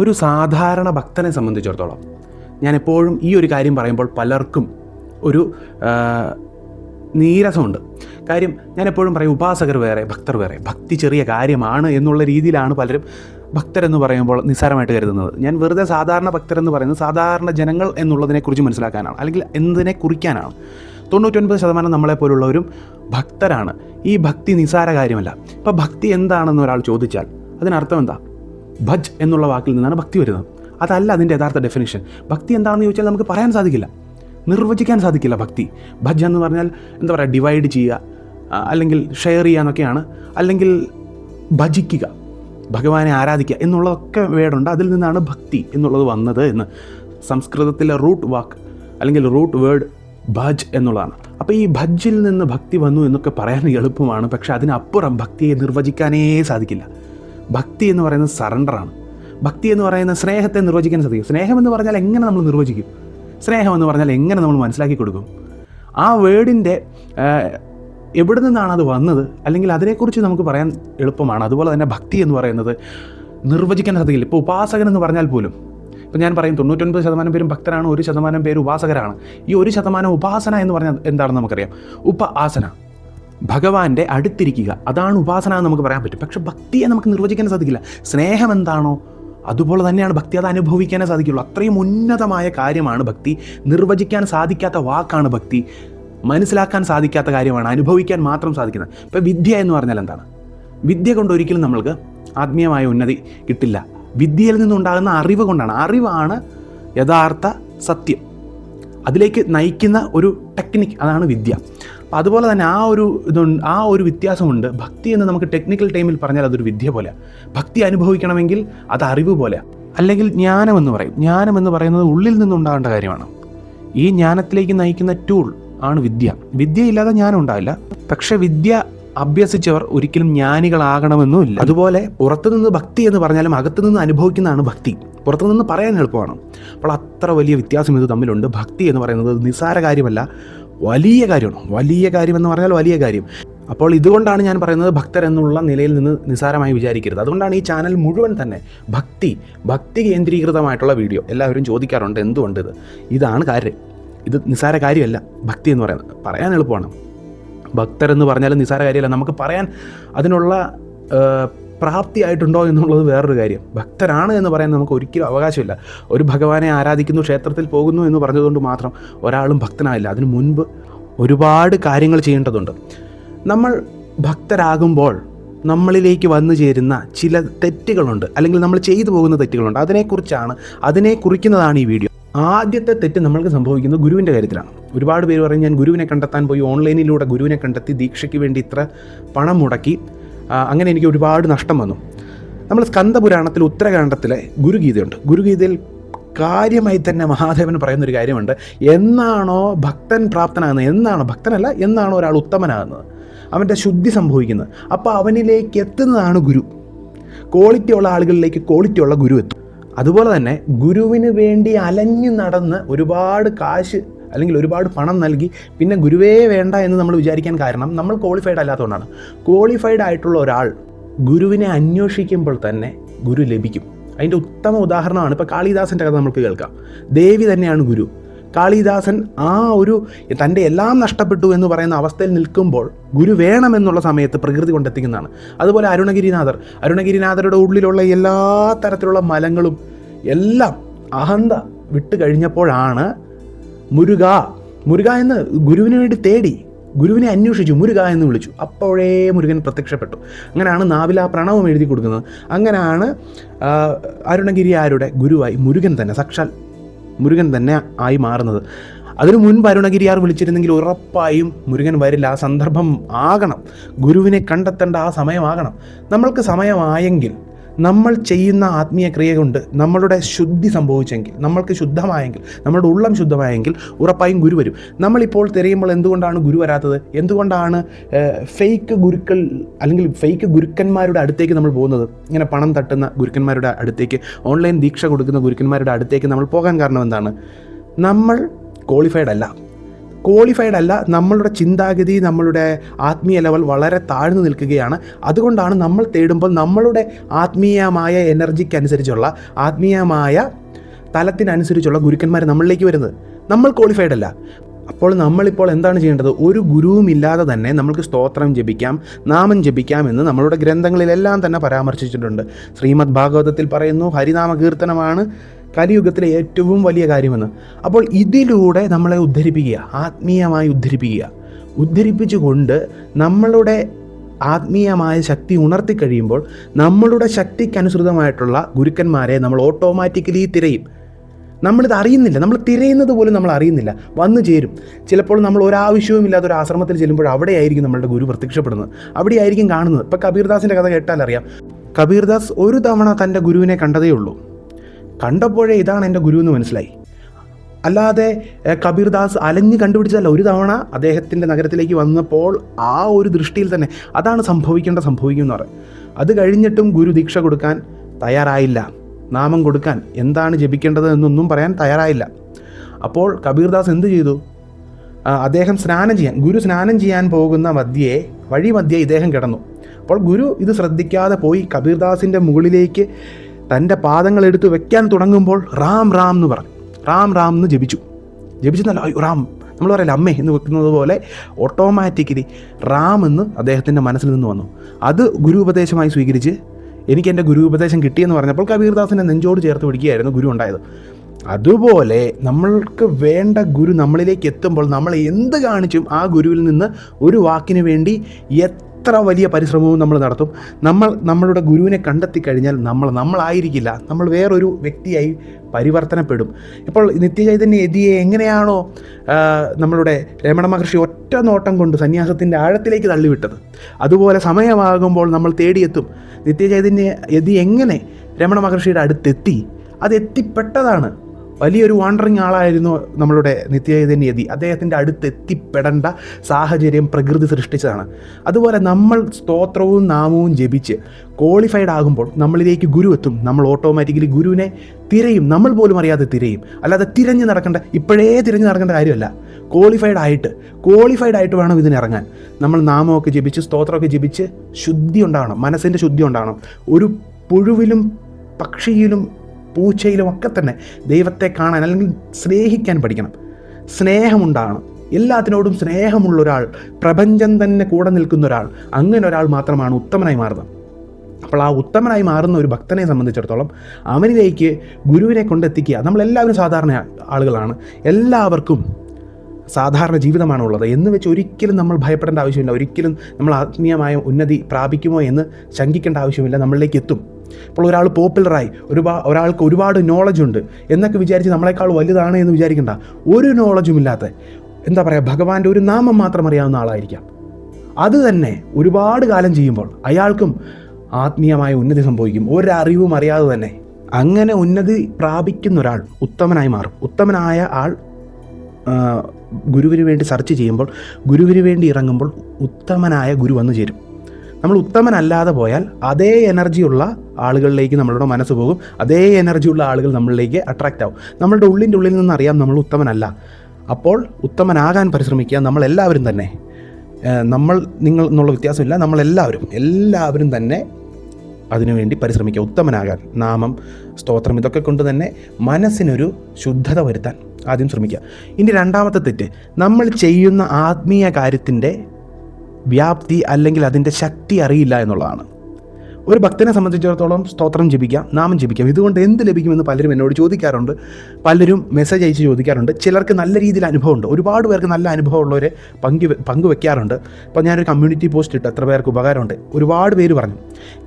ഒരു സാധാരണ ഭക്തനെ സംബന്ധിച്ചിടത്തോളം ഞാൻ എപ്പോഴും ഈ ഒരു കാര്യം പറയുമ്പോൾ പലർക്കും ഒരു നീരസമുണ്ട്. കാര്യം ഞാൻ എപ്പോഴും പറയും ഉപാസകർ വേറെ ഭക്തർ വേറെ ഭക്തി ചെറിയ കാര്യമാണ് എന്നുള്ള രീതിയിലാണ് പലരും ഭക്തരെന്ന് പറയുമ്പോൾ നിസ്സാരമായിട്ട് കരുതുന്നത്. ഞാൻ വെറുതെ സാധാരണ ഭക്തരെന്ന് പറയുന്നത് സാധാരണ ജനങ്ങൾ എന്നുള്ളതിനെക്കുറിച്ച് മനസ്സിലാക്കാനാണ് അല്ലെങ്കിൽ എന്തിനെ കുറിക്കാനാണ്. തൊണ്ണൂറ്റൊൻപത് ശതമാനം നമ്മളെപ്പോലുള്ളവരും ഭക്തരാണ്. ഈ ഭക്തി നിസ്സാര കാര്യമല്ല. ഇപ്പോൾ ഭക്തി എന്താണെന്ന് ഒരാൾ ചോദിച്ചാൽ അതിനർത്ഥം എന്താ? ഭജ് എന്നുള്ള വാക്കിൽ നിന്നാണ് ഭക്തി വരുന്നത്. അതല്ല അതിന്റെ യഥാർത്ഥ ഡെഫിനിഷൻ ഭക്തി എന്താണെന്ന് ചോദിച്ചാൽ നമുക്ക് പറയാൻ സാധിക്കില്ല. നിർവചിക്കാൻ സാധിക്കില്ല ഭക്തി. ഭജ് എന്ന് പറഞ്ഞാൽ എന്താ പറയുക ഡിവൈഡ് ചെയ്യുക അല്ലെങ്കിൽ ഷെയർ ചെയ്യുക എന്നൊക്കെയാണ്. അല്ലെങ്കിൽ ഭജിക്കുക ഭഗവാനെ ആരാധിക്കുക എന്നുള്ളതൊക്കെ വേടുണ്ട്. അതിൽ നിന്നാണ് ഭക്തി എന്നുള്ളത് വന്നത് എന്ന്. സംസ്കൃതത്തിലെ റൂട്ട് വാക്ക് അല്ലെങ്കിൽ റൂട്ട് വേർഡ് ഭജ് എന്നുള്ളതാണ്. അപ്പോൾ ഈ ഭജിൽ നിന്ന് ഭക്തി വന്നു എന്നൊക്കെ പറയാൻ എളുപ്പമാണ്. പക്ഷേ അതിനപ്പുറം ഭക്തിയെ നിർവചിക്കാനേ സാധിക്കില്ല. ഭക്തി എന്ന് പറയുന്നത് സറണ്ടറാണ് ഭക്തി എന്ന് പറയുന്ന സ്നേഹത്തെ നിർവചിക്കാൻ സാധിക്കും സ്നേഹം എന്ന് പറഞ്ഞാൽ എങ്ങനെ നമ്മൾ നിർവചിക്കും? സ്നേഹം എന്ന് പറഞ്ഞാൽ എങ്ങനെ നമ്മൾ മനസ്സിലാക്കി കൊടുക്കും? ആ വേർഡിന്റെ എവിടെ നിന്നാണ് അത് വന്നത്? അല്ലെങ്കിൽ അതിനെക്കുറിച്ച് നമുക്ക് പറയാൻ എളുപ്പമാണ്. അതുപോലെ തന്നെ ഭക്തി എന്ന് പറയുന്നത് നിർവചിക്കാൻ സാധിക്കില്ല ഇപ്പോൾ ഉപാസകൻ എന്ന് പറഞ്ഞാൽ പോലും ഇപ്പോൾ ഞാൻ പറയും തൊണ്ണൂറ്റൊൻപത് ശതമാനം പേരും ഭക്തരാണ് ഒരു ശതമാനം പേര് ഉപാസകരാണ്. ഈ ഒരു ശതമാനം ഉപാസന എന്ന് പറഞ്ഞാൽ എന്താണെന്ന് നമുക്കറിയാം? ഉപ ആസന ഭഗവാന്റെ അടുത്തിരിക്കുക. അതാണ് ഉപാസന എന്ന് നമുക്ക് പറയാൻ പറ്റും. പക്ഷെ ഭക്തിയെ നമുക്ക് നിർവചിക്കാൻ സാധിക്കില്ല. സ്നേഹം എന്താണോ അതുപോലെ തന്നെയാണ് ഭക്തി അത് അനുഭവിക്കാനേ സാധിക്കുള്ളൂ. അത്രയും ഉന്നതമായ കാര്യമാണ് ഭക്തി. നിർവചിക്കാൻ സാധിക്കാത്ത വാക്കാണ് ഭക്തി. മനസ്സിലാക്കാൻ സാധിക്കാത്ത കാര്യമാണ് അനുഭവിക്കാൻ മാത്രം സാധിക്കുന്നത്. ഇപ്പോൾ വിദ്യ എന്ന് പറഞ്ഞാൽ എന്താണ്? വിദ്യ കൊണ്ട് ഒരിക്കലും നമ്മൾക്ക് ആത്മീയമായ ഉന്നതി കിട്ടില്ല. വിദ്യയിൽ നിന്നുണ്ടാകുന്ന അറിവ് കൊണ്ടാണ്. അറിവാണ് യഥാർത്ഥ സത്യം. അതിലേക്ക് നയിക്കുന്ന ഒരു ടെക്നിക് അതാണ് വിദ്യ. അപ്പം അതുപോലെ തന്നെ ആ ഒരു ഇതുണ്ട് ആ ഒരു വ്യത്യാസമുണ്ട്. ഭക്തി എന്ന് നമുക്ക് ടെക്നിക്കൽ ടൈമിൽ പറഞ്ഞാൽ അതൊരു വിദ്യ പോലെ ഭക്തി അനുഭവിക്കണമെങ്കിൽ അത് അറിവ് പോലെ അല്ലെങ്കിൽ ജ്ഞാനം എന്ന് പറയും. ജ്ഞാനം എന്ന് പറയുന്നത് ഉള്ളിൽ നിന്നുണ്ടാകേണ്ട കാര്യമാണ്. ഈ ജ്ഞാനത്തിലേക്ക് നയിക്കുന്ന ടൂൾ ആണ് വിദ്യ. വിദ്യയില്ലാതെ ജ്ഞാനം ഉണ്ടാവില്ല. പക്ഷെ വിദ്യ അഭ്യസിച്ചവർ ഒരിക്കലും ജ്ഞാനികളാകണമെന്നുമില്ല. അതുപോലെ പുറത്തുനിന്ന് ഭക്തി എന്ന് പറഞ്ഞാലും അകത്തുനിന്ന് അനുഭവിക്കുന്നതാണ് ഭക്തി. പുറത്തുനിന്ന് പറയാൻ എളുപ്പമാണ്. അപ്പോൾ അത്ര വലിയ വ്യത്യാസം ഇത് തമ്മിലുണ്ട്. ഭക്തി എന്ന് പറയുന്നത് നിസാര കാര്യമല്ല. വലിയ കാര്യമാണ്. വലിയ കാര്യം എന്ന് പറഞ്ഞാൽ വലിയ കാര്യം. അപ്പോൾ ഇതുകൊണ്ടാണ് ഞാൻ പറയുന്നത് ഭക്തർ എന്നുള്ള നിലയിൽ നിന്ന് നിസാരമായി വിചാരിക്കരുത്. അതുകൊണ്ടാണ് ഈ ചാനൽ മുഴുവൻ തന്നെ ഭക്തി ഭക്തി കേന്ദ്രീകൃതമായിട്ടുള്ള വീഡിയോ എല്ലാവരും ചോദിക്കാറുണ്ട്. എന്തുകൊണ്ട് ഇത് ഇതാണ് കാര്യം. ഇത് നിസാര കാര്യമല്ല. ഭക്തി എന്ന് പറയുന്നത്. പറയാൻ എളുപ്പമാണ്. ഭക്തരെന്ന് പറഞ്ഞാൽ നിസാര കാര്യമല്ല. നമുക്ക് പറയാൻ അതിനുള്ള പ്രാപ്തി പ്രാപ്തിയായിട്ടുണ്ടോ എന്നുള്ളത് വേറൊരു കാര്യം. ഭക്തരാണ് എന്ന് പറയാൻ നമുക്ക് ഒരിക്കലും അവകാശമില്ല. ഒരു ഭഗവാനെ ആരാധിക്കുന്നു ക്ഷേത്രത്തിൽ പോകുന്നു എന്ന് പറഞ്ഞതുകൊണ്ട് മാത്രം ഒരാളും ഭക്തനായില്ല അതിനു മുൻപ് ഒരുപാട് കാര്യങ്ങൾ ചെയ്യേണ്ടതുണ്ട്. നമ്മൾ ഭക്തരാകുമ്പോൾ നമ്മളിലേക്ക് വന്നു ചേരുന്ന ചില തെറ്റുകളുണ്ട്. അല്ലെങ്കിൽ നമ്മൾ ചെയ്തു പോകുന്ന തെറ്റുകളുണ്ട്. അതിനെക്കുറിച്ചാണ് അതിനെ കുറിക്കുന്നതാണ് ഈ വീഡിയോ. ആദ്യത്തെ തെറ്റ് നമ്മൾക്ക് സംഭവിക്കുന്നത് ഗുരുവിന്റെ കാര്യത്തിലാണ്. ഒരുപാട് പേര് പറയും ഞാൻ ഗുരുവിനെ കണ്ടെത്താൻ പോയി ഓൺലൈനിലൂടെ ഗുരുവിനെ കണ്ടെത്തി ദീക്ഷയ്ക്ക് വേണ്ടി ഇത്ര പണം മുടക്കി. അങ്ങനെ എനിക്ക് ഒരുപാട് നഷ്ടം വന്നു. നമ്മൾ സ്കന്ദപുരാണത്തിൽ ഉത്തരകാണ്ഡത്തിലെ ഗുരുഗീതയുണ്ട്. ഗുരുഗീതയിൽ കാര്യമായി തന്നെ മഹാദേവൻ പറയുന്നൊരു കാര്യമുണ്ട്. എന്നാണോ ഭക്തൻ പ്രാപ്തനാകുന്നത്? എന്നാണോ ഭക്തനല്ല എന്നാണോ ഒരാൾ ഉത്തമനാകുന്നത്? അവന്റെ ശുദ്ധി സംഭവിക്കുന്നത്? അപ്പോൾ അവനിലേക്ക് എത്തുന്നതാണ് ഗുരു. ക്വാളിറ്റി ഉള്ള ആളുകളിലേക്ക് ക്വാളിറ്റി ഉള്ള ഗുരു എത്തും. അതുപോലെ തന്നെ ഗുരുവിന് വേണ്ടി അലഞ്ഞു നടന്ന് ഒരുപാട് കാശ് അല്ലെങ്കിൽ ഒരുപാട് പണം നൽകി പിന്നെ ഗുരുവേ വേണ്ട എന്ന് നമ്മൾ വിചാരിക്കാൻ കാരണം നമ്മൾ ക്വാളിഫൈഡ് അല്ലാത്തതുകൊണ്ടാണ്. ക്വാളിഫൈഡ് ആയിട്ടുള്ള ഒരാൾ ഗുരുവിനെ അന്വേഷിക്കുമ്പോൾ തന്നെ ഗുരു ലഭിക്കും. അതിന്റെ ഉത്തമ ഉദാഹരണമാണ് ഇപ്പോൾ കാളിദാസന്റെ കഥ നമുക്ക് കേൾക്കാം. ദേവി തന്നെയാണ് ഗുരു. കാളിദാസൻ ആ ഒരു തന്റെ എല്ലാം നഷ്ടപ്പെട്ടു എന്ന് പറയുന്ന അവസ്ഥയിൽ നിൽക്കുമ്പോൾ ഗുരു വേണമെന്നുള്ള സമയത്ത് പ്രകൃതി കൊണ്ടെത്തിക്കുന്നതാണ്. അതുപോലെ അരുണഗിരിനാഥർ. അരുണഗിരിനാഥരുടെ ഉള്ളിലുള്ള എല്ലാ തരത്തിലുള്ള മലങ്ങളും എല്ലാം അഹന്ത വിട്ട് കഴിഞ്ഞപ്പോഴാണ് മുരുക മുരുക എന്ന് ഗുരുവിന് വേണ്ടി തേടി ഗുരുവിനെ അന്വേഷിച്ചു മുരുക എന്ന് വിളിച്ചു. അപ്പോഴേ മുരുകൻ പ്രത്യക്ഷപ്പെട്ടു. അങ്ങനെയാണ് നാവില പ്രണവം എഴുതി കൊടുക്കുന്നത്. അങ്ങനെയാണ് അരുണഗിരി ആരുടെ ഗുരുവായി മുരുകൻ തന്നെ. സാക്ഷാൽ മുരുകൻ തന്നെ ആയി മാറുന്നത്. അതിനു മുൻപ് അരുണഗിരിയാർ വിളിച്ചിരുന്നെങ്കിൽ ഉറപ്പായും മുരുകൻ വരില്ല. ആ സന്ദർഭം ആകണം. ഗുരുവിനെ കണ്ടെത്തേണ്ട ആ സമയമാകണം. നമ്മൾക്ക് സമയമായെങ്കിൽ നമ്മൾ ചെയ്യുന്ന ആത്മീയ ക്രിയ കൊണ്ട് നമ്മളുടെ ശുദ്ധി സംഭവിച്ചെങ്കിൽ നമ്മൾക്ക് ശുദ്ധമായെങ്കിൽ നമ്മളുടെ ഉള്ളം ശുദ്ധമായെങ്കിൽ ഉറപ്പായും ഗുരു വരും. നമ്മളിപ്പോൾ തിരയുമ്പോൾ എന്തുകൊണ്ടാണ് ഗുരു വരാത്തത്? എന്തുകൊണ്ടാണ് ഫേക്ക് ഗുരുക്കൾ അല്ലെങ്കിൽ ഫേക്ക് ഗുരുക്കന്മാരുടെ അടുത്തേക്ക് നമ്മൾ പോകുന്നത്? ഇങ്ങനെ പണം തട്ടുന്ന ഗുരുക്കന്മാരുടെ അടുത്തേക്ക് ഓൺലൈൻ ദീക്ഷ കൊടുക്കുന്ന ഗുരുക്കന്മാരുടെ അടുത്തേക്ക് നമ്മൾ പോകാൻ കാരണം എന്താണ്? നമ്മൾ ക്വാളിഫൈഡ് അല്ല. ക്വാളിഫൈഡ് അല്ല നമ്മളുടെ ചിന്താഗതി നമ്മളുടെ ആത്മീയ ലെവൽ വളരെ താഴ്ന്നു നിൽക്കുകയാണ്. അതുകൊണ്ടാണ് നമ്മൾ തേടുമ്പോൾ നമ്മളുടെ ആത്മീയമായ എനർജിക്കനുസരിച്ചുള്ള ആത്മീയമായ തലത്തിനനുസരിച്ചുള്ള ഗുരുക്കന്മാർ നമ്മളിലേക്ക് വരുന്നത്. നമ്മൾ ക്വാളിഫൈഡ് അല്ല. അപ്പോൾ നമ്മളിപ്പോൾ എന്താണ് ചെയ്യേണ്ടത്? ഒരു ഗുരുവും ഇല്ലാതെ തന്നെ നമുക്ക് സ്തോത്രം ജപിക്കാം നാമം ജപിക്കാം എന്ന് നമ്മളുടെ ഗ്രന്ഥങ്ങളിലെല്ലാം തന്നെ പരാമർശിച്ചിട്ടുണ്ട്. ശ്രീമദ് ഭാഗവതത്തിൽ പറയുന്നു ഹരിനാമ കീർത്തനമാണ് കലിയുഗത്തിലെ ഏറ്റവും വലിയ കാര്യമെന്ന്. അപ്പോൾ ഇതിലൂടെ നമ്മളെ ഉദ്ധരിപ്പിക്കുക ആത്മീയമായി ഉദ്ധരിപ്പിക്കുക. ഉദ്ധരിപ്പിച്ചുകൊണ്ട് നമ്മളുടെ ആത്മീയമായ ശക്തി ഉണർത്തി കഴിയുമ്പോൾ നമ്മളുടെ ശക്തിക്കനുസൃതമായിട്ടുള്ള ഗുരുക്കന്മാരെ നമ്മൾ ഓട്ടോമാറ്റിക്കലി തിരയും. നമ്മളിത് അറിയുന്നില്ല. നമ്മൾ തിരയുന്നത് പോലും നമ്മൾ അറിയുന്നില്ല. വന്നു ചേരും. ചിലപ്പോൾ നമ്മൾ ഒരാവശ്യവും ഇല്ലാത്ത ഒരു ആശ്രമത്തിൽ ചെല്ലുമ്പോൾ അവിടെയായിരിക്കും നമ്മളുടെ ഗുരു പ്രത്യക്ഷപ്പെടുന്നത്. അവിടെയായിരിക്കും കാണുന്നത്. ഇപ്പോൾ കബീർദാസിന്റെ കഥ കേട്ടാൽ അറിയാം കബീർദാസ് ഒരു തവണ തന്റെ ഗുരുവിനെ കണ്ടതേ ഉള്ളൂ. കണ്ടപ്പോഴേ ഇതാണ് എന്റെ ഗുരു എന്ന് മനസ്സിലായി. അല്ലാതെ കബീർദാസ് അലഞ്ഞ് കണ്ടുപിടിച്ചതല്ല ഒരു തവണ അദ്ദേഹത്തിന്റെ നഗരത്തിലേക്ക് വന്നപ്പോൾ ആ ഒരു ദൃഷ്ടിയിൽ തന്നെ അതാണ് സംഭവിക്കേണ്ട സംഭവിക്കും എന്ന് അത് കഴിഞ്ഞിട്ടും ഗുരു ദീക്ഷ കൊടുക്കാൻ തയ്യാറായില്ല. നാമം കൊടുക്കാൻ എന്താണ് ജപിക്കേണ്ടത് എന്നൊന്നും പറയാൻ തയ്യാറായില്ല. അപ്പോൾ കബീർദാസ് എന്ത് ചെയ്തു? അദ്ദേഹം സ്നാനം ചെയ്യാൻ ഗുരു സ്നാനം ചെയ്യാൻ പോകുന്ന മധ്യയെ വഴി മധ്യേ ഇദ്ദേഹം കിടന്നു. അപ്പോൾ ഗുരു ഇത് ശ്രദ്ധിക്കാതെ പോയി കബീർദാസിന്റെ മുകളിലേക്ക് തന്റെ പാദങ്ങൾ എടുത്ത് വെക്കാൻ തുടങ്ങുമ്പോൾ റാം റാം എന്ന് പറഞ്ഞു. റാം റാം എന്ന് ജപിച്ചു. ജപിച്ചെന്നല്ല അയ്യോ റാം നമ്മൾ പറയില്ല അമ്മേ എന്ന് വെക്കുന്നത് പോലെ ഓട്ടോമാറ്റിക്കലി റാം എന്ന് അദ്ദേഹത്തിന്റെ മനസ്സിൽ നിന്ന് വന്നു. അത് ഗുരു ഉപദേശമായി സ്വീകരിച്ച് എനിക്ക് എന്റെ ഗുരു ഉപദേശം കിട്ടിയെന്ന് പറഞ്ഞപ്പോൾ കബീർദാസിനെ നെഞ്ചോട് ചേർത്ത് പിടിക്കുകയായിരുന്നു ഗുരു ഉണ്ടായത്. അതുപോലെ നമ്മൾക്ക് വേണ്ട ഗുരു നമ്മളിലേക്ക് എത്തുമ്പോൾ നമ്മൾ എന്ത് കാണിച്ചും ആ ഗുരുവിൽ നിന്ന് ഒരു വാക്കിന് വേണ്ടി എത്ര വലിയ പരിശ്രമവും നമ്മൾ നടത്തും. നമ്മൾ നമ്മളുടെ ഗുരുവിനെ കണ്ടെത്തി കഴിഞ്ഞാൽ നമ്മൾ നമ്മളായിരിക്കില്ല. നമ്മൾ വേറൊരു വ്യക്തിയായി പരിവർത്തനപ്പെടും. ഇപ്പോൾ നിത്യചൈതന്യ യതിയെ എങ്ങനെയാണോ നമ്മളുടെ രമണ മഹർഷി ഒറ്റ നോട്ടം കൊണ്ട് സന്യാസത്തിന്റെ ആഴത്തിലേക്ക് തള്ളിവിട്ടത്. അതുപോലെ സമയമാകുമ്പോൾ നമ്മൾ തേടിയെത്തും. നിത്യചൈതന്യ യതി എങ്ങനെ രമണ മഹർഷിയുടെ അടുത്തെത്തി? അത് എത്തിപ്പെട്ടതാണ് വലിയൊരു വാണ്ടറിങ് ആളായിരുന്നു നമ്മളുടെ നിത്യചൈതന്യ യതി. അദ്ദേഹത്തിന്റെ അടുത്ത് എത്തിപ്പെടേണ്ട സാഹചര്യം പ്രകൃതി സൃഷ്ടിച്ചതാണ്. അതുപോലെ നമ്മൾ സ്തോത്രവും നാമവും ജപിച്ച് ക്വാളിഫൈഡ് ആകുമ്പോൾ നമ്മളിലേക്ക് ഗുരു എത്തും. നമ്മൾ ഓട്ടോമാറ്റിക്കലി ഗുരുവിനെ തിരയും. നമ്മൾ പോലും അറിയാതെ തിരയും. അല്ലാതെ തിരഞ്ഞു നടക്കേണ്ട ഇപ്പോഴേ തിരഞ്ഞു നടക്കേണ്ട കാര്യമല്ല. ക്വാളിഫൈഡ് ആയിട്ട് ക്വാളിഫൈഡ് ആയിട്ട് വേണം ഇതിനിറങ്ങാൻ നമ്മൾ നാമമൊക്കെ ജപിച്ച് സ്തോത്രമൊക്കെ ജപിച്ച് ശുദ്ധി ഉണ്ടാവണം. മനസ്സിന്റെ ശുദ്ധി ഉണ്ടാവണം. ഒരു പുഴുവിലും പക്ഷിയിലും പൂച്ചയിലും ഒക്കെ തന്നെ ദൈവത്തെ കാണാൻ അല്ലെങ്കിൽ സ്നേഹിക്കാൻ പഠിക്കണം. സ്നേഹമുണ്ടാകണം. എല്ലാത്തിനോടും സ്നേഹമുള്ള ഒരാൾ പ്രപഞ്ചം തന്നെ കൂടെ നിൽക്കുന്ന ഒരാൾ അങ്ങനെ ഒരാൾ മാത്രമാണ് ഉത്തമനായി മാറുന്നത്. അപ്പോൾ ആ ഉത്തമനായി മാറുന്ന ഒരു ഭക്തനെ സംബന്ധിച്ചിടത്തോളം അവനിലേക്ക് ഗുരുവിനെ കൊണ്ടെത്തിക്കുക നമ്മളെല്ലാവരും സാധാരണ ആളുകളാണ്. എല്ലാവർക്കും സാധാരണ ജീവിതമാണ് ഉള്ളത്. എന്ന് വെച്ച് ഒരിക്കലും നമ്മൾ ഭയപ്പെടേണ്ട ആവശ്യമില്ല. ഒരിക്കലും നമ്മൾ ആത്മീയമായ ഉന്നതി പ്രാപിക്കുമോ എന്ന് ശങ്കിക്കേണ്ട ആവശ്യമില്ല. നമ്മളിലേക്ക് എത്തും. ഇപ്പോൾ ഒരാൾ പോപ്പുലറായി ഒരുപാ ഒരാൾക്ക് ഒരുപാട് നോളജ് ഉണ്ട് എന്നൊക്കെ വിചാരിച്ച് നമ്മളെക്കാൾ വലുതാണ് എന്ന് വിചാരിക്കണ്ട. ഒരു നോളജും ഇല്ലാത്ത എന്താ പറയുക ഭഗവാന്റെ ഒരു നാമം മാത്രം അറിയാവുന്ന ആളായിരിക്കാം. അത് തന്നെ ഒരുപാട് കാലം ചെയ്യുമ്പോൾ അയാൾക്കും ആത്മീയമായ ഉന്നതി സംഭവിക്കും. ഒരറിവും അറിയാതെ തന്നെ. അങ്ങനെ ഉന്നതി പ്രാപിക്കുന്ന ഒരാൾ ഉത്തമനായി മാറും. ഉത്തമനായ ആൾ ഗുരുവിന് വേണ്ടി സെർച്ച് ചെയ്യുമ്പോൾ ഗുരുവിന് വേണ്ടി ഇറങ്ങുമ്പോൾ ഉത്തമനായ ഗുരു വന്നു ചേരും. നമ്മൾ ഉത്തമനല്ലാതെ പോയാൽ അതേ എനർജിയുള്ള ആളുകളിലേക്ക് നമ്മളുടെ മനസ്സ് പോകും. അതേ എനർജിയുള്ള ആളുകൾ നമ്മളിലേക്ക് അട്രാക്റ്റ് ആവും. നമ്മളുടെ ഉള്ളിന്റെ ഉള്ളിൽ നിന്ന് അറിയാം നമ്മൾ ഉത്തമനല്ല. അപ്പോൾ ഉത്തമനാകാൻ പരിശ്രമിക്കുക നമ്മളെല്ലാവരും തന്നെ. നമ്മൾ നിങ്ങൾ എന്നുള്ള വ്യത്യാസമില്ല നമ്മളെല്ലാവരും എല്ലാവരും തന്നെ അതിനുവേണ്ടി പരിശ്രമിക്കുക. ഉത്തമനാകാൻ നാമം സ്തോത്രം ഇതൊക്കെ കൊണ്ട് തന്നെ മനസ്സിനൊരു ശുദ്ധത വരുത്താൻ ആദ്യം ശ്രമിക്കുക. ഇനി രണ്ടാമത്തെ തെറ്റ് നമ്മൾ ചെയ്യുന്ന ആത്മീയ കാര്യത്തിന്റെ വ്യാപ്തി അല്ലെങ്കിൽ അതിന്റെ ശക്തി അറിയില്ല എന്നുള്ളതാണ്. ഒരു ഭക്തനെ സംബന്ധിച്ചിടത്തോളം സ്തോത്രം ജപിക്കാം നാമം ജപിക്കാം. ഇതുകൊണ്ട് എന്ത് ലഭിക്കുമെന്ന് പലരും എന്നോട് ചോദിക്കാറുണ്ട്. പലരും മെസ്സേജ് അയച്ച് ചോദിക്കാറുണ്ട്. ചിലർക്ക് നല്ല രീതിയിൽ അനുഭവമുണ്ട്. ഒരുപാട് പേർക്ക് നല്ല അനുഭവമുള്ളവരെ പങ്കു പങ്കുവെക്കാറുണ്ട്. ഇപ്പോൾ ഞാനൊരു കമ്മ്യൂണിറ്റി പോസ്റ്റ് ഇട്ട്. എത്ര പേർക്ക് ഉപകാരമുണ്ട്? ഒരുപാട് പേര് പറഞ്ഞു.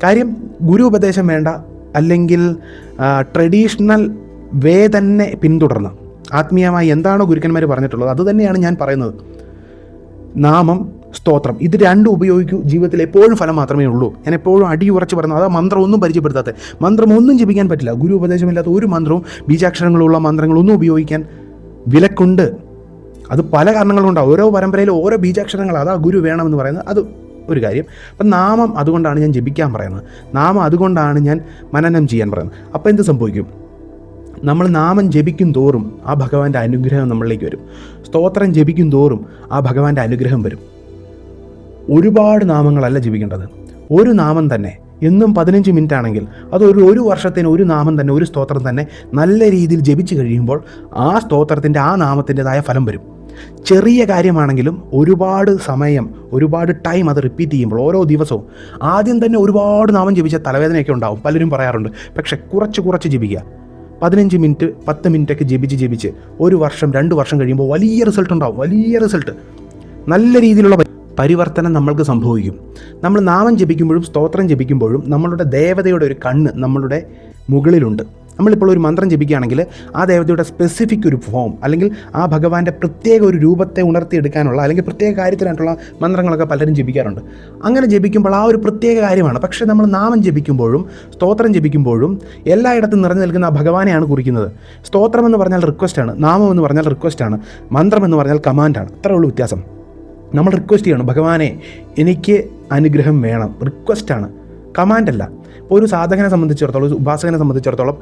കാര്യം ഗുരു ഉപദേശം വേണ്ട അല്ലെങ്കിൽ ട്രഡീഷണൽ വേ തന്നെ പിന്തുടർന്ന്. ആത്മീയമായി എന്താണോ ഗുരുക്കന്മാർ പറഞ്ഞിട്ടുള്ളത് അതുതന്നെയാണ് ഞാൻ പറയുന്നത്. നാമം സ്തോത്രം. ഇത് രണ്ടും ഉപയോഗിക്കൂ. ജീവിതത്തിൽ എപ്പോഴും ഫലം മാത്രമേ ഉള്ളൂ. ഞാൻ എപ്പോഴും അടി ഉറച്ച് പറഞ്ഞു അതാ മന്ത്രം ഒന്നും പരിചയപ്പെടുത്താത്ത മന്ത്രം ഒന്നും ജപിക്കാൻ പറ്റില്ല. ഗുരു ഉപദേശമില്ലാത്ത ഒരു മന്ത്രവും ബീജാക്ഷരങ്ങളുള്ള മന്ത്രങ്ങളൊന്നും ഉപയോഗിക്കാൻ വിലക്കുണ്ട്. അത് പല കാരണങ്ങളുണ്ടാവും ഓരോ പരമ്പരയിൽ ഓരോ ബീജാക്ഷരങ്ങൾ അതാ ഗുരു വേണമെന്ന് പറയുന്നത്. അത് ഒരു കാര്യം. അപ്പം നാമം അതുകൊണ്ടാണ് ഞാൻ ജപിക്കാൻ പറയുന്നത്. നാമം അതുകൊണ്ടാണ് ഞാൻ മനനം ചെയ്യാൻ പറയുന്നത്. അപ്പോൾ എന്ത് സംഭവിക്കും? നമ്മൾ നാമം ജപിക്കും തോറും ആ ഭഗവാന്റെ അനുഗ്രഹം നമ്മളിലേക്ക് വരും. സ്തോത്രം ജപിക്കും തോറും ആ ഭഗവാന്റെ അനുഗ്രഹം വരും. ഒരുപാട് നാമങ്ങളല്ല ജപിക്കേണ്ടത് ഒരു നാമം തന്നെ എന്നും പതിനഞ്ച് മിനിറ്റ് ആണെങ്കിൽ അത് ഒരു ഒരു വർഷത്തിന് ഒരു നാമം തന്നെ ഒരു സ്തോത്രം തന്നെ നല്ല രീതിയിൽ ജപിച്ചു കഴിയുമ്പോൾ ആ സ്തോത്രത്തിന്റെ ആ നാമത്തിന്റെതായ ഫലം വരും. ചെറിയ കാര്യമാണെങ്കിലും ഒരുപാട് സമയം ഒരുപാട് ടൈം അത് റിപ്പീറ്റ് ചെയ്യുമ്പോൾ ഓരോ ദിവസവും ആദ്യം തന്നെ ഒരുപാട് നാമം ജപിച്ച തലവേദനയൊക്കെ ഉണ്ടാവും പലരും പറയാറുണ്ട്. പക്ഷേ കുറച്ച് കുറച്ച് ജപിക്കുക. പതിനഞ്ച് മിനിറ്റ് പത്ത് മിനിറ്റൊക്കെ ജപിച്ച് ജപിച്ച് ഒരു വർഷം രണ്ട് വർഷം കഴിയുമ്പോൾ വലിയ റിസൾട്ട് ഉണ്ടാവും വലിയ റിസൾട്ട്. നല്ല രീതിയിലുള്ള പരിവർത്തനം നമ്മൾക്ക് സംഭവിക്കും. നമ്മൾ നാമം ജപിക്കുമ്പോഴും സ്തോത്രം ജപിക്കുമ്പോഴും നമ്മളുടെ ദേവതയുടെ ഒരു കണ്ണ് നമ്മളുടെ മുകളിലുണ്ട്. നമ്മളിപ്പോൾ ഒരു മന്ത്രം ജപിക്കുകയാണെങ്കിൽ ആ ദേവതയുടെ സ്പെസിഫിക് ഒരു ഫോം അല്ലെങ്കിൽ ആ ഭഗവാന്റെ പ്രത്യേക ഒരു രൂപത്തെ ഉണർത്തിയെടുക്കാനുള്ള അല്ലെങ്കിൽ പ്രത്യേക കാര്യത്തിനായിട്ടുള്ള മന്ത്രങ്ങളൊക്കെ പലരും ജപിക്കാറുണ്ട്. അങ്ങനെ ജപിക്കുമ്പോൾ ആ ഒരു പ്രത്യേക കാര്യമാണ്. പക്ഷേ നമ്മൾ നാമം ജപിക്കുമ്പോഴും സ്തോത്രം ജപിക്കുമ്പോഴും എല്ലായിടത്തും നിറഞ്ഞു നിൽക്കുന്ന ആ ഭഗവാനെയാണ് കുറിക്കുന്നത്. സ്തോത്രം എന്ന് പറഞ്ഞാൽ റിക്വസ്റ്റാണ് നാമം എന്ന് പറഞ്ഞാൽ റിക്വസ്റ്റാണ് മന്ത്രം എന്ന് പറഞ്ഞാൽ കമാൻഡാണ് അത്രേ ഉള്ളൂ വ്യത്യാസം. നമ്മൾ റിക്വസ്റ്റ് ചെയ്യണം. ഭഗവാനെ എനിക്ക് അനുഗ്രഹം വേണം. റിക്വസ്റ്റാണ് കമാൻഡല്ല ഇപ്പോൾ ഒരു സാധകനെ സംബന്ധിച്ചിടത്തോളം ഒരു ഉപാസകനെ സംബന്ധിച്ചിടത്തോളം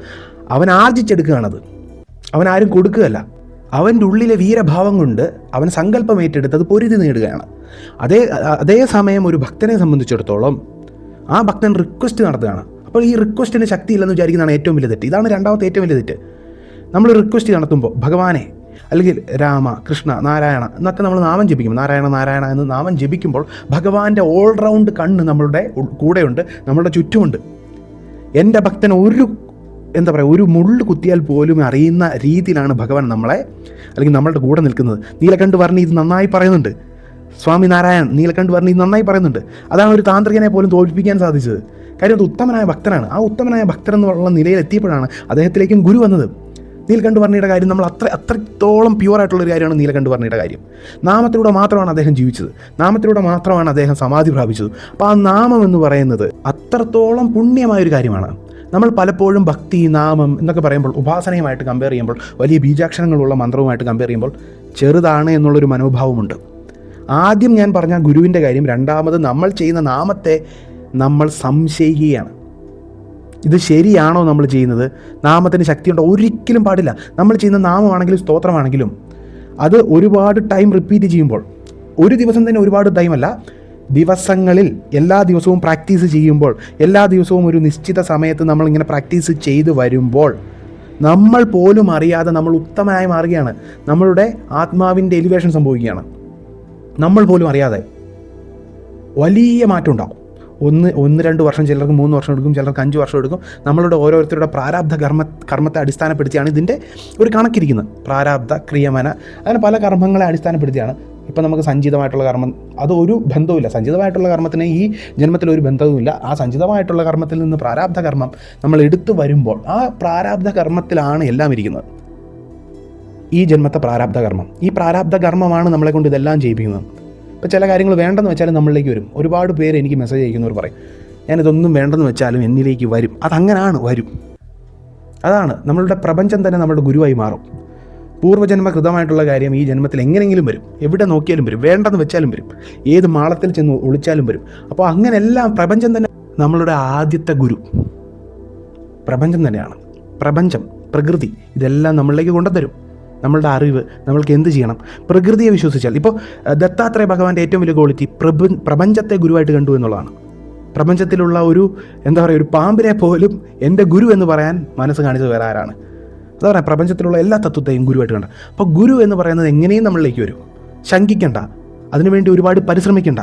അവൻ ആർജിച്ചെടുക്കുകയാണത് അവൻ ആരും കൊടുക്കുകയല്ല. അവന്റെ ഉള്ളിലെ വീരഭാവം കൊണ്ട് അവൻ സങ്കല്പം ഏറ്റെടുത്ത് അത് പൊരുതി നേടുകയാണ്. അതേ അതേ സമയം ഒരു ഭക്തനെ സംബന്ധിച്ചിടത്തോളം ആ ഭക്തൻ റിക്വസ്റ്റ് നടത്തുകയാണ്. അപ്പോൾ ഈ റിക്വസ്റ്റിന് ശക്തിയില്ലെന്ന് വിചാരിക്കുന്നതാണ് ഏറ്റവും വലിയ തെറ്റ്. ഇതാണ് രണ്ടാമത്തെ ഏറ്റവും വലിയ തെറ്റ്. നമ്മൾ റിക്വസ്റ്റ് നടത്തുമ്പോൾ ഭഗവാനെ അല്ലെങ്കിൽ രാമ കൃഷ്ണ നാരായണ എന്നൊക്കെ നമ്മൾ നാമം ജപിക്കും. നാരായണ നാരായണ എന്ന് നാമം ജപിക്കുമ്പോൾ ഭഗവാന്റെ ഓൾറൗണ്ട് കണ്ണ് നമ്മളുടെ കൂടെയുണ്ട് നമ്മളുടെ ചുറ്റുമുണ്ട്. എന്റെ ഭക്തൻ ഒരു എന്താ പറയുക ഒരു മുള്ളു കുത്തിയാൽ പോലും അറിയുന്ന രീതിയിലാണ് ഭഗവാൻ നമ്മളെ അല്ലെങ്കിൽ നമ്മളുടെ കൂടെ നിൽക്കുന്നത്. നീലകണ്ഠ് വർണി ഇത് നന്നായി പറയുന്നുണ്ട്. സ്വാമി നാരായൺ നീലകണ്ഠ് വർണി ഇത് നന്നായി പറയുന്നുണ്ട്. അതാണ് ഒരു താന്ത്രികനെ പോലും തോൽപ്പിക്കാൻ സാധിച്ചത്. കാര്യം അത് ഉത്തമനായ ഭക്തനാണ്. ആ ഉത്തമനായ ഭക്തൻ എന്നുള്ള നിലയിൽ എത്തിയപ്പോഴാണ് അദ്ദേഹത്തിലേക്കും ഗുരു വന്നത്. നീലകണ്ഠ് വർണിയുടെ കാര്യം നമ്മൾ അത്ര അത്രത്തോളം പ്യുവർ ആയിട്ടുള്ള ഒരു കാര്യമാണ് നീലകണ്ഠ് വർണിയുടെ കാര്യം. നാമത്തിലൂടെ മാത്രമാണ് അദ്ദേഹം ജീവിച്ചത്. നാമത്തിലൂടെ മാത്രമാണ് അദ്ദേഹം സമാധി പ്രാപിച്ചത്. അപ്പോൾ ആ നാമം എന്ന് പറയുന്നത് അത്രത്തോളം പുണ്യമായൊരു കാര്യമാണ്. നമ്മൾ പലപ്പോഴും ഭക്തി നാമം എന്നൊക്കെ പറയുമ്പോൾ ഉപാസനയുമായിട്ട് കമ്പയർ ചെയ്യുമ്പോൾ വലിയ ബീജാക്ഷരങ്ങളുള്ള മന്ത്രവുമായിട്ട് കമ്പയർ ചെയ്യുമ്പോൾ ചെറുതാണ് എന്നുള്ളൊരു മനോഭാവമുണ്ട്. ആദ്യം ഞാൻ പറഞ്ഞ ഗുരുവിന്റെ കാര്യം രണ്ടാമത് നമ്മൾ ചെയ്യുന്ന നാമത്തെ നമ്മൾ സംശയിക്കുകയാണ്. ഇത് ശരിയാണോ നമ്മൾ ചെയ്യുന്നത്? നാമത്തിന് ശക്തിയുണ്ടോ? ഒരിക്കലും പാടില്ല. നമ്മൾ ചെയ്യുന്ന നാമമാണെങ്കിലും സ്തോത്രമാണെങ്കിലും അത് ഒരുപാട് ടൈം റിപ്പീറ്റ് ചെയ്യുമ്പോൾ ഒരു ദിവസം തന്നെ ഒരുപാട് ടൈമല്ല ദിവസങ്ങളിൽ എല്ലാ ദിവസവും പ്രാക്ടീസ് ചെയ്യുമ്പോൾ എല്ലാ ദിവസവും ഒരു നിശ്ചിത സമയത്ത് നമ്മളിങ്ങനെ പ്രാക്ടീസ് ചെയ്ത് വരുമ്പോൾ നമ്മൾ പോലും അറിയാതെ നമ്മൾ ഉത്തമനായി മാറുകയാണ്. നമ്മളുടെ ആത്മാവിന്റെ എലിവേഷൻ സംഭവിക്കുകയാണ്. നമ്മൾ പോലും അറിയാതെ വലിയ മാറ്റം ഉണ്ടാവും. ഒന്ന് ഒന്ന് രണ്ട് വർഷം ചിലർക്ക് മൂന്ന് വർഷം എടുക്കും ചിലർക്ക് അഞ്ച് വർഷം എടുക്കും. നമ്മളുടെ ഓരോരുത്തരുടെ പ്രാരാബ്ധ കർമ്മ കർമ്മത്തെ അടിസ്ഥാനപ്പെടുത്തിയാണ് ഇതിന്റെ ഒരു കണക്കിരിക്കുന്നത്. പ്രാരാബ്ധ ക്രിയമന അങ്ങനെ പല കർമ്മങ്ങളെ അടിസ്ഥാനപ്പെടുത്തിയാണ്. ഇപ്പം നമുക്ക് സഞ്ചിതമായിട്ടുള്ള കർമ്മം അത് ഒരു ബന്ധവുമില്ല. സഞ്ചിതമായിട്ടുള്ള കർമ്മത്തിന് ഈ ജന്മത്തിൽ ഒരു ബന്ധവുമില്ല. ആ സഞ്ചിതമായിട്ടുള്ള കർമ്മത്തിൽ നിന്ന് പ്രാരാബ്ധ കർമ്മം നമ്മൾ എടുത്തു വരുമ്പോൾ ആ പ്രാരാബ്ധ കർമ്മത്തിലാണ് എല്ലാം ഇരിക്കുന്നത്. ഈ ജന്മത്തെ പ്രാരാബ്ധ കർമ്മം. ഈ പ്രാരാബ്ധ കർമ്മമാണ് നമ്മളെ കൊണ്ട് ഇതെല്ലാം ചെയ്യിപ്പിക്കുന്നത്. ഇപ്പോൾ ചില കാര്യങ്ങൾ വേണ്ടെന്ന് വെച്ചാലും നമ്മളിലേക്ക് വരും. ഒരുപാട് പേര് എനിക്ക് മെസ്സേജ് അയക്കുന്നവർ പറയും ഞാനിതൊന്നും വേണ്ടെന്ന് വെച്ചാലും എന്നിലേക്ക് വരും. അതങ്ങനാണ് വരും. അതാണ് നമ്മളുടെ പ്രപഞ്ചം തന്നെ നമ്മുടെ ഗുരുവായി മാറും. പൂർവജന്മ കൃതമായിട്ടുള്ള കാര്യം ഈ ജന്മത്തിൽ എങ്ങനെയെങ്കിലും വരും. എവിടെ നോക്കിയാലും വരും. വേണ്ടെന്ന് വെച്ചാലും വരും. ഏത് മാളത്തിൽ ചെന്ന് ഒളിച്ചാലും വരും. അപ്പോൾ അങ്ങനെയെല്ലാം പ്രപഞ്ചം തന്നെ നമ്മളുടെ ആദ്യത്തെ ഗുരു. പ്രപഞ്ചം തന്നെയാണ്. പ്രപഞ്ചം പ്രകൃതി ഇതെല്ലാം നമ്മളിലേക്ക് കൊണ്ടുതരും. നമ്മളുടെ അറിവ് നമ്മൾക്ക് എന്ത് ചെയ്യണം? പ്രകൃതിയെ വിശ്വസിച്ചാൽ. ഇപ്പോൾ ദത്താത്രേയ ഭഗവാന്റെ ഏറ്റവും വലിയ ക്വാളിറ്റി പ്രപ പ്രപഞ്ചത്തെ ഗുരുവായിട്ട് കണ്ടു എന്നുള്ളതാണ്. പ്രപഞ്ചത്തിലുള്ള ഒരു എന്താ പറയുക ഒരു പാമ്പിനെ പോലും എന്റെ ഗുരു എന്ന് പറയാൻ മനസ്സ് കാണിച്ചത് വേറെ ആരാണ്? എന്താ പറയുക പ്രപഞ്ചത്തിലുള്ള എല്ലാ തത്വത്തെയും ഗുരുവായിട്ട് കണ്ട. അപ്പോൾ ഗുരു എന്ന് പറയുന്നത് എങ്ങനെയും നമ്മളിലേക്ക് വരും. ശങ്കിക്കണ്ട. അതിനുവേണ്ടി ഒരുപാട് പരിശ്രമിക്കണ്ട.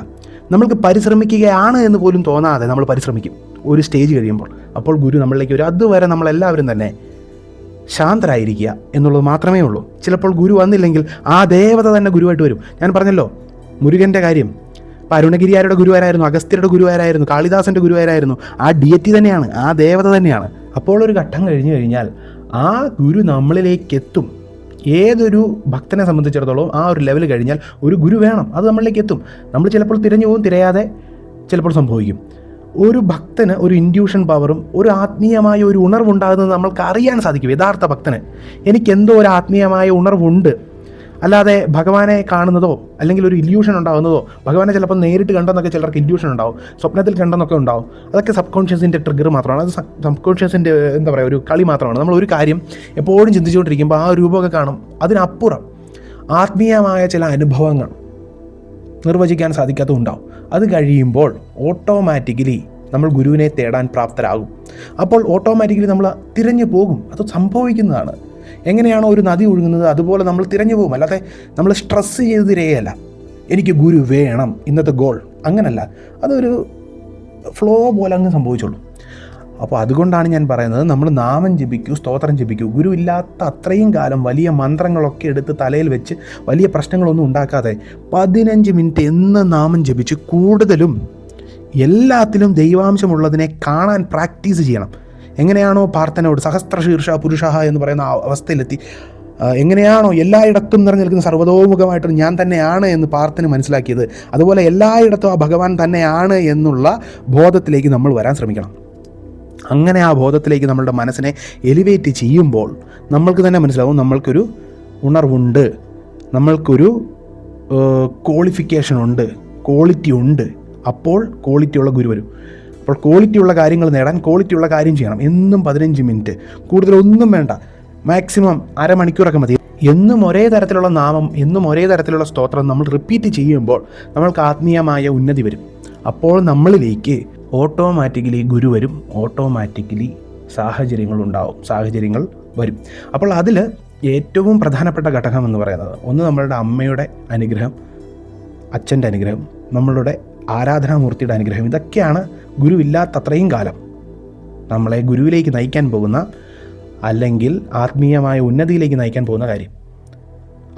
നമ്മൾക്ക് പരിശ്രമിക്കുകയാണ് എന്ന് പോലും തോന്നാതെ നമ്മൾ പരിശ്രമിക്കും. ഒരു സ്റ്റേജ് കഴിയുമ്പോൾ. അപ്പോൾ ഗുരു നമ്മളിലേക്ക് വരും. അതുവരെ നമ്മളെല്ലാവരും തന്നെ ശാന്തരായിരിക്കുക എന്നുള്ളത് മാത്രമേ ഉള്ളൂ. ചിലപ്പോൾ ഗുരു വന്നില്ലെങ്കിൽ ആ ദേവത തന്നെ ഗുരുവായിട്ട് വരും. ഞാൻ പറഞ്ഞല്ലോ മുരുകന്റെ കാര്യം. ഇപ്പം അരുണഗിരിയാരുടെ ഗുരുവാരായിരുന്നു അഗസ്ത്യരുടെ ഗുരുവാരായിരുന്നു കാളിദാസന്റെ ഗുരുവാരായിരുന്നു. ആ ഡിയറ്റി തന്നെയാണ് ആ ദേവത തന്നെയാണ്. അപ്പോൾ ഒരു ഘട്ടം കഴിഞ്ഞു കഴിഞ്ഞാൽ ആ ഗുരു നമ്മളിലേക്ക് എത്തും. ഏതൊരു ഭക്തനെ സംബന്ധിച്ചിടത്തോളം ആ ഒരു ലെവൽ കഴിഞ്ഞാൽ ഒരു ഗുരു വേണം അത് നമ്മളിലേക്ക് എത്തും. നമ്മൾ ചിലപ്പോൾ തിരഞ്ഞു പോകും തിരയാതെ ചിലപ്പോൾ സംഭവിക്കും. ഒരു ഭക്തന് ഒരു ഇൻഡ്യൂഷൻ പവറും ഒരു ആത്മീയമായ ഒരു ഉണർവുണ്ടാകുന്നത് നമ്മൾക്ക് അറിയാൻ സാധിക്കും യഥാർത്ഥ ഭക്തന്. എനിക്ക് എന്തോ ഒരു ആത്മീയമായ ഉണർവുണ്ട്. അല്ലാതെ ഭഗവാനെ കാണുന്നതോ അല്ലെങ്കിൽ ഒരു ഇല്യൂഷൻ ഉണ്ടാകുന്നതോ ഭഗവാനെ ചിലപ്പോൾ നേരിട്ട് കണ്ടെന്നൊക്കെ ചിലർക്ക് ഇല്യൂഷൻ ഉണ്ടാവും സ്വപ്നത്തിൽ കണ്ടെന്നൊക്കെ ഉണ്ടാവും. അതൊക്കെ സബ് കോൺഷ്യസിന്റെ ട്രിഗർ മാത്രമാണ്. അത് സബ് കോൺഷ്യസിന്റെ എന്താ പറയുക ഒരു കളി മാത്രമാണ്. നമ്മൾ ഒരു കാര്യം എപ്പോഴും ചിന്തിച്ചുകൊണ്ടിരിക്കുമ്പോൾ ആ രൂപമൊക്കെ കാണും. അതിനപ്പുറം ആത്മീയമായ ചില അനുഭവങ്ങൾ. നിർവചിക്കാൻ സാധിക്കാത്തതുണ്ടാവും. അത് കഴിയുമ്പോൾ ഓട്ടോമാറ്റിക്കലി നമ്മൾ ഗുരുവിനെ തേടാൻ പ്രാപ്തരാകും. അപ്പോൾ ഓട്ടോമാറ്റിക്കലി നമ്മൾ തിരഞ്ഞു പോകും. അത് സംഭവിക്കുന്നതാണ്. എങ്ങനെയാണോ ഒരു നദി ഒഴുകുന്നത് അതുപോലെ നമ്മൾ തിരഞ്ഞു പോകും. അല്ലാതെ നമ്മൾ സ്ട്രെസ്സ് ചെയ്ത് തിരയല്ല എനിക്ക് ഗുരു വേണം ഇന്നത്തെ ഗോൾ അങ്ങനല്ല. അതൊരു ഫ്ലോ പോലെ അങ്ങ് സംഭവിച്ചുള്ളൂ അപ്പോൾ അതുകൊണ്ടാണ് ഞാൻ പറയുന്നത് നമ്മൾ നാമം ജപിക്കൂ സ്തോത്രം ജപിക്കൂ. ഗുരു ഇല്ലാത്ത അത്രയും കാലം വലിയ മന്ത്രങ്ങളൊക്കെ എടുത്ത് തലയിൽ വെച്ച് വലിയ പ്രശ്നങ്ങളൊന്നും ഉണ്ടാക്കാതെ പതിനഞ്ച് മിനിറ്റ് എന്ന് നാമം ജപിച്ച് കൂടുതലും എല്ലാത്തിലും ദൈവാംശമുള്ളതിനെ കാണാൻ പ്രാക്ടീസ് ചെയ്യണം. എങ്ങനെയാണോ പാർത്ഥനോട് സഹസ്രശീർഷ പുരുഷ എന്ന് പറയുന്ന അവസ്ഥയിലെത്തി. എങ്ങനെയാണോ എല്ലായിടത്തും നിറഞ്ഞു നിൽക്കുന്ന സർവതോമുഖമായിട്ട് ഞാൻ തന്നെയാണ് എന്ന് പാർത്ഥന് മനസ്സിലാക്കിയത്. അതുപോലെ എല്ലായിടത്തും ആ ഭഗവാൻ തന്നെയാണ് എന്നുള്ള ബോധത്തിലേക്ക് നമ്മൾ വരാൻ ശ്രമിക്കണം. അങ്ങനെ ആ ബോധത്തിലേക്ക് നമ്മളുടെ മനസ്സിനെ എലിവേറ്റ് ചെയ്യുമ്പോൾ നമ്മൾക്ക് തന്നെ മനസ്സിലാവും നമ്മൾക്കൊരു ഉണർവുണ്ട്. നമ്മൾക്കൊരു ക്വാളിഫിക്കേഷൻ ഉണ്ട്. ക്വാളിറ്റി ഉണ്ട്. അപ്പോൾ ക്വാളിറ്റിയുള്ള ഗുരു വരും. അപ്പോൾ ക്വാളിറ്റിയുള്ള കാര്യങ്ങൾ നേടാൻ ക്വാളിറ്റിയുള്ള കാര്യം ചെയ്യണം. എന്നും പതിനഞ്ച് മിനിറ്റ് കൂടുതലൊന്നും വേണ്ട. മാക്സിമം അരമണിക്കൂറൊക്കെ മതി. എന്നും ഒരേ തരത്തിലുള്ള നാമം എന്നും ഒരേ തരത്തിലുള്ള സ്തോത്രം നമ്മൾ റിപ്പീറ്റ് ചെയ്യുമ്പോൾ നമ്മൾക്ക് ആത്മീയമായ ഉന്നതി വരും. അപ്പോൾ നമ്മളിലേക്ക് ഓട്ടോമാറ്റിക്കലി ഗുരു വരും. ഓട്ടോമാറ്റിക്കലി സാഹചര്യങ്ങൾ ഉണ്ടാവും സാഹചര്യങ്ങൾ വരും. അപ്പോൾ അതിൽ ഏറ്റവും പ്രധാനപ്പെട്ട ഘടകം എന്ന് പറയുന്നത് ഒന്ന് നമ്മളുടെ അമ്മയുടെ അനുഗ്രഹം അച്ഛന്റെ അനുഗ്രഹം നമ്മളുടെ ആരാധനാമൂർത്തിയുടെ അനുഗ്രഹം. ഇതൊക്കെയാണ് ഗുരുവില്ലാത്തത്രയും കാലം. നമ്മളെ ഗുരുവിലേക്ക് നയിക്കാൻ പോകുന്ന അല്ലെങ്കിൽ ആത്മീയമായ ഉന്നതിയിലേക്ക് നയിക്കാൻ പോകുന്ന കാര്യം.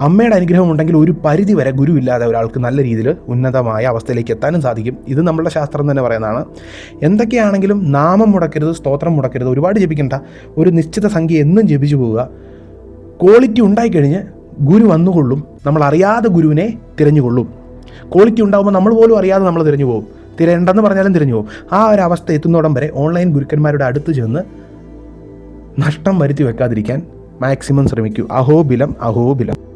അമ്മയുടെ അനുഗ്രഹം ഉണ്ടെങ്കിൽ ഒരു പരിധി വരെ ഗുരുവില്ലാതെ ഒരാൾക്ക് നല്ല രീതിയിൽ ഉന്നതമായ അവസ്ഥയിലേക്ക് എത്താനും സാധിക്കും. ഇത് നമ്മളുടെ ശാസ്ത്രം തന്നെ പറയുന്നതാണ്. എന്തൊക്കെയാണെങ്കിലും നാമം മുടക്കരുത് സ്തോത്രം മുടക്കരുത് ഒരുപാട് ജപിക്കേണ്ട. ഒരു നിശ്ചിത സംഖ്യ എന്നും ജപിച്ചു പോവുക. ക്വാളിറ്റി ഉണ്ടായിക്കഴിഞ്ഞ് ഗുരു വന്നുകൊള്ളും. നമ്മൾ അറിയാതെ ഗുരുവിനെ തിരഞ്ഞുകൊള്ളും. ക്വാളിറ്റി ഉണ്ടാകുമ്പോൾ നമ്മൾ പോലും അറിയാതെ നമ്മൾ തിരഞ്ഞു പോകും. തിരയണ്ടെന്ന് പറഞ്ഞാലും തിരഞ്ഞു പോകും. ആ ഒരു അവസ്ഥ എത്തുന്നോടം വരെ ഓൺലൈൻ ഗുരുക്കന്മാരുടെ അടുത്ത് ചെന്ന് നഷ്ടം വരുത്തി വെക്കാതിരിക്കാൻ മാക്സിമം ശ്രമിക്കൂ. അഹോബിലം അഹോബിലം.